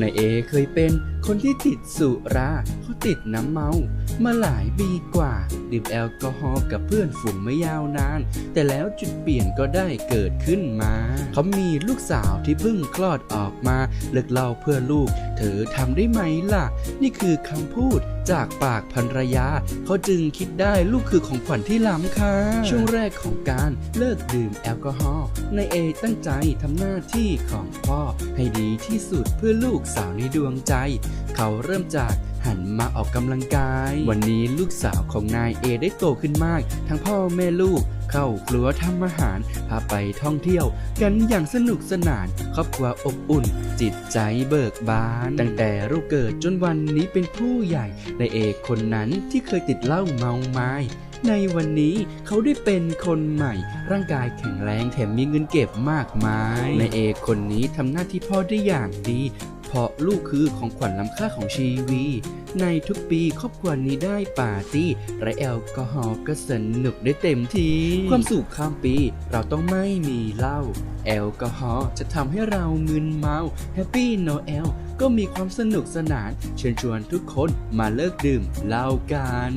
นายเอเคยเป็นคนที่ติดสุราเขาติดน้ำเมา มาหลายปีกว่า ดื่มแอลกอฮอล์กับเพื่อนฝูงไม่ยาวนาน แต่แล้วจุดเปลี่ยนก็ได้เกิดขึ้นมา เขามีลูกสาวที่เพิ่งคลอดออกมาเลิกเหล่าเพื่อลูก เธอทำได้ไหมล่ะ นี่คือคำพูดจากปากภรรยา เขาจึงคิดได้ลูกคือของขวัญที่ล้ำค่าช่วงแรกของการเลิกดื่มแอลกอฮอล์นายเอตั้งใจทำหน้าที่ของพ่อให้ดีที่สุดเพื่อลูกสาวในดวงใจ เขาเริ่มจากหันมาออกกำลังกาย วันนี้ลูกสาวของนายเอได้โตขึ้นมาก ทั้งพ่อแม่ลูกเข้าครัวทำอาหาร พาไปท่องเที่ยว กันอย่างสนุกสนาน ครอบครัวอบอุ่น จิตใจเบิกบาน ตั้งแต่ลูกเกิดจนวันนี้เป็นผู้ใหญ่นายเอกคนนั้นที่เคยติดเหล้าเมาไม้ในวันนี้เขาได้เป็นคนใหม่ ร่างกายแข็งแรงแถมมีเงินเก็บมากมายนายเอกคนนี้ทำหน้าที่พ่อได้อย่างดี เพราะลูกคือของขวัญล้ำค่าของชีวี ในทุกปีครอบครัวนี้ได้ปาร์ตี้และแอลกอฮอล์ก็สนุกได้เต็มที่ ความสุขข้ามปีเราต้องไม่มีเหล้าแอลกอฮอล์จะทำให้เรามึนเมาแฮปปี้โนเอลก็มีความสนุกสนาน เชิญชวนทุกคนมาเลิกดื่มเหล้ากัน